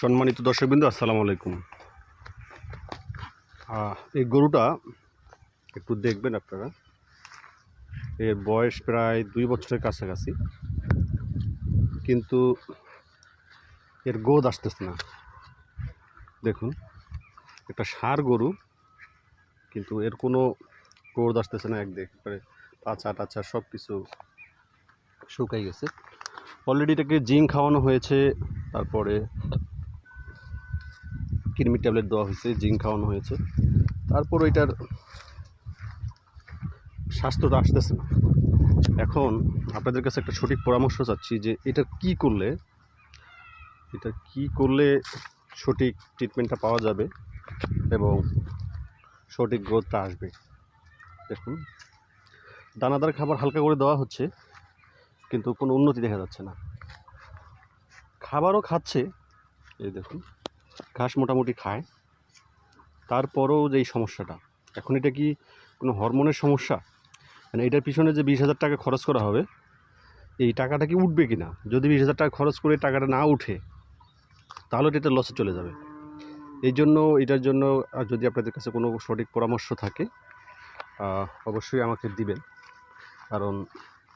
সম্মানিত দর্শকবৃন্দ, আসসালামু আলাইকুম। এই গরুটা একটু দেখবেন আপনারা। এর বয়স প্রায় দুই বছরের কাছাকাছি। কিন্তু এর গোদ আসতেছে না। দেখুন, একটা সার গরু, কিন্তু এর কোনো গোদ আসতেছে না, এক দেখে পাচা টাচা সব কিছু শুকাই গেছে। অলরেডি এটাকে জিঙ্ক খাওয়ানো হয়েছে, তারপরে কৃমি ট্যাবলেট দেওয়া হয়েছে জিঙ্ক খাওয়ানো হয়েছে। তারপর এটার স্বাস্থ্যটা আসতেছে না। এখন আপনাদের কাছে একটা সঠিক পরামর্শ চাচ্ছি যে এটা কি করলে, এটা কি করলে সঠিক ট্রিটমেন্টটা পাওয়া যাবে এবং সঠিক গ্রোথটা আসবে? দেখুন, দানাদার খাবার হালকা করে দেওয়া হচ্ছে, কিন্তু কোনো উন্নতি দেখা যাচ্ছে না। খাবারও খাচ্ছে, এই দেখুন। ঘাস মোটামুটি খায়। তারপরেও যে এই সমস্যাটা, এখন এটা কি কোনো হরমোনের সমস্যা? মানে এটার পিছনে যে বিশ হাজার টাকা খরচ করা হবে, এই টাকাটা কি উঠবে কি না যদি বিশ হাজার টাকা খরচ করে টাকাটা না উঠে, তাহলে এটা লসে চলে যাবে। এই জন্য, এটার জন্য যদি আপনাদের কাছে কোনো সঠিক পরামর্শ থাকে অবশ্যই আমাকে দিবেন। কারণ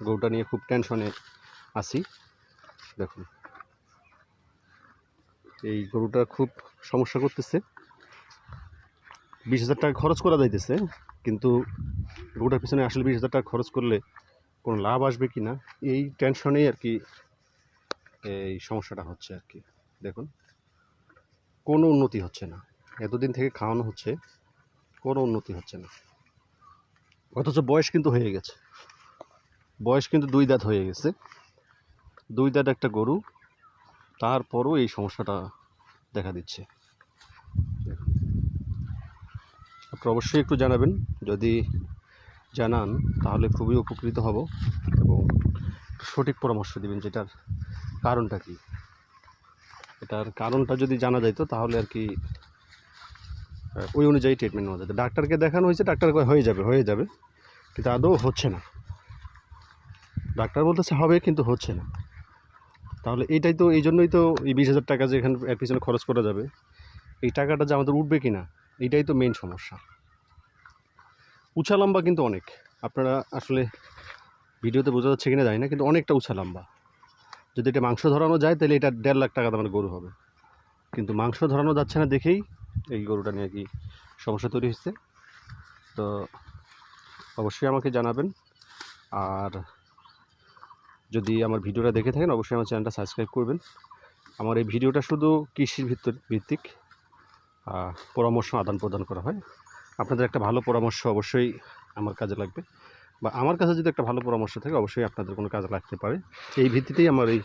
গরুটা নিয়ে খুব টেনশনে আছি। দেখুন। এই গরুটা খুব সমস্যা করতেছে। বিশ হাজার টাকা খরচ করা যাইতেছে, কিন্তু গরুটার পিছনে আসলে বিশ হাজার টাকা খরচ করলে কোনো লাভ আসবে কি না এই টেনশনেই আর কি এই সমস্যাটা হচ্ছে আর কি। দেখুন, কোনো উন্নতি হচ্ছে না। এতদিন থেকে খাওয়ানো হচ্ছে, কোনো উন্নতি হচ্ছে না। অথচ বয়স কিন্তু হয়ে গেছে। বয়স কিন্তু দুই দাঁত হয়ে গেছে। দুই দাঁত একটা গরু তারপরও এই সমস্যাটা দেখা দিচ্ছে। আপনি অবশ্যই একটু জানাবেন। যদি জানান, তাহলে খুবই উপকৃত হব এবং সঠিক পরামর্শ দিবেন যেটার কারণটা কি। এটার কারণটা যদি জানা যাইতো, তাহলে আর কি ওই অনুযায়ী ট্রিটমেন্ট নেওয়া যেত। ডাক্তারকে দেখানো হয়েছে, ডাক্তার হয়ে যাবে হয়ে যাবে। কিন্তু আদৌ হচ্ছে না। ডাক্তার বলতেছে, হবে, কিন্তু হচ্ছে না। তাহলে এইটাই তো এই জন্যই তো এই বিশ হাজার টাকা যে এখানে এর পিছনে খরচ করা যাবে, এই টাকাটা যে আমাদের উঠবে কি না এইটাই তো মেন সমস্যা। উঁচা লম্বা কিন্তু অনেক। আপনারা আসলে ভিডিওতে বোঝা যাচ্ছে কিনা যায় না, কিন্তু অনেকটা উঁচা লম্বা। যদি এটা মাংস ধরানো যায়, তাহলে এটা দেড় লাখ টাকা দামের গরু হবে। কিন্তু মাংস ধরানো যাচ্ছে না দেখেই এই গরুটা নিয়ে কি সমস্যা তৈরি হচ্ছে। তো অবশ্যই আমাকে জানাবেন। আর যদি আমার ভিডিওটা দেখে থাকেন, অবশ্যই আমার চ্যানেলটা সাবস্ক্রাইব করবেন। আমার এই ভিডিওটা শুধু কৃষির ভিত্তর, ভিত্তিক পরামর্শ আদান প্রদান করা হয়। আপনাদের একটা ভালো পরামর্শ অবশ্যই আমার কাজে লাগবে। বা আমার কাছে যদি একটা ভালো পরামর্শ থাকে, অবশ্যই আপনাদের কোনো কাজে লাগতে পারে। এই ভিত্তিতেই আমার এই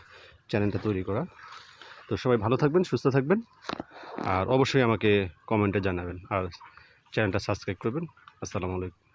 চ্যানেলটা তৈরি করা। তো সবাই ভালো থাকবেন, সুস্থ থাকবেন, আর অবশ্যই আমাকে কমেন্টে জানাবেন, আর চ্যানেলটা সাবস্ক্রাইব করবেন। আসসালামু আলাইকুম।